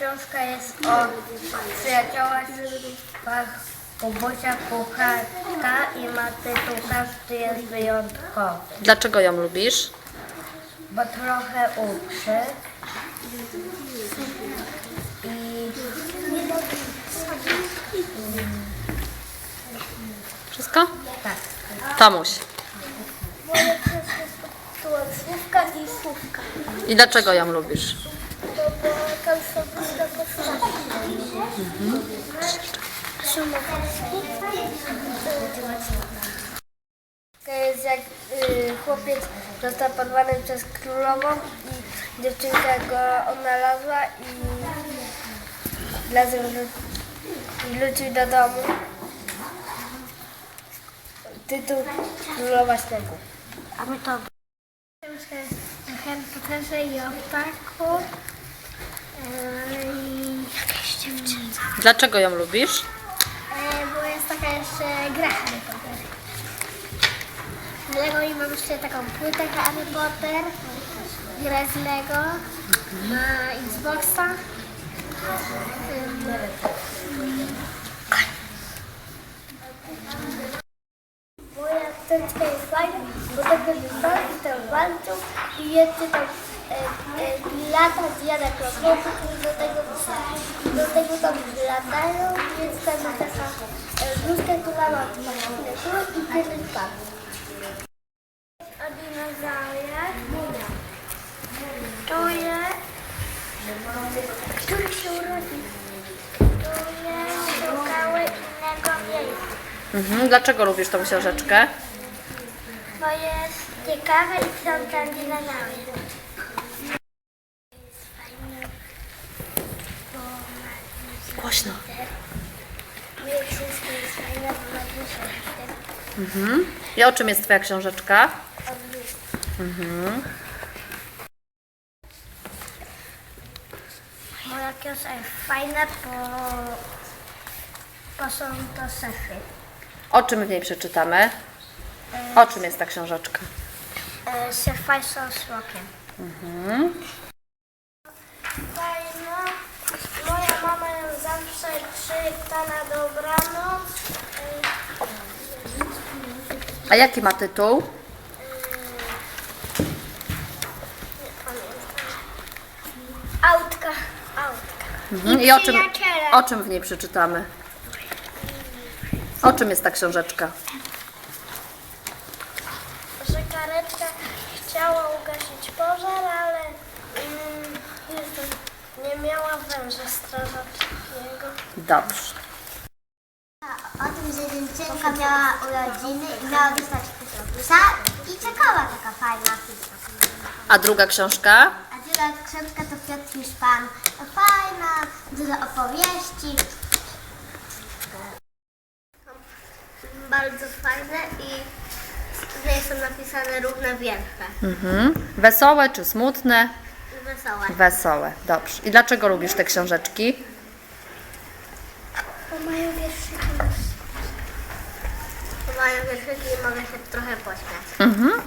książka jest o przyjaciołach Kubusia Kucharka i ma tytuł Każdy jest wyjątkowy, Dlaczego ją lubisz? bo trochę uczy i Wszystko? tak. Pod słówka i słówka, I dlaczego ją lubisz? bo, bo tam są różne postaci. To jest jak y, chłopiec został porwany przez królową i dziewczynka go odnalazła i razem wrócił do domu. Tytuł Królowa Śniegu. A my to... Harry Potterze i o ptaku e, i jakaś dziewczynka. Dlaczego ją lubisz? Lego i mam jeszcze taką płytę Harry Potter, grę z Lego na Xboxa. Moja teczka jest fajna, bo tego dostała i tam walczą i jeszcze tam e, e, lata zjada krokodyl i do tego, do tego tam latają, więc tam taka e, bluzka, która ma i tyle spadł. O dinozaurach. Który się urodzi. Tu jest szukały innego miejsca. Mhm. Dlaczego lubisz tą książeczkę? Bo jest ciekawe i są tam dinozaury. Głośno. Moje książka jest fajna, bo ma dużo Mhm. I o czym jest twoja książeczka? Moja książka jest fajna, bo, bo są to sefy. O czym w niej przeczytamy? O czym jest ta książeczka? E, Sefaj są smokiem. Fajna. Moja mama ją zawsze czyta na dobranoc. A jaki ma tytuł? Mhm. I o czym, przyjaciele. o czym w niej przeczytamy? O czym jest ta książeczka? że karetka chciała ugasić pożar, ale mm, Jezu, nie miała węża strażackiego. Dobrze. O tym, że dziewczynka miała urodziny i miała dostać psa i czekała taka fajna. A druga książka? A druga książka to Piotr Hiszpan. Fajna, dużo opowieści. Bardzo fajne i tutaj są napisane równe wiersze. Mhm. Wesołe czy smutne? Wesołe. Wesołe. Dobrze. I dlaczego lubisz te książeczki? Bo mają wierszyki. Bo mają wierszyki i mogę się trochę pośmiać. Mhm.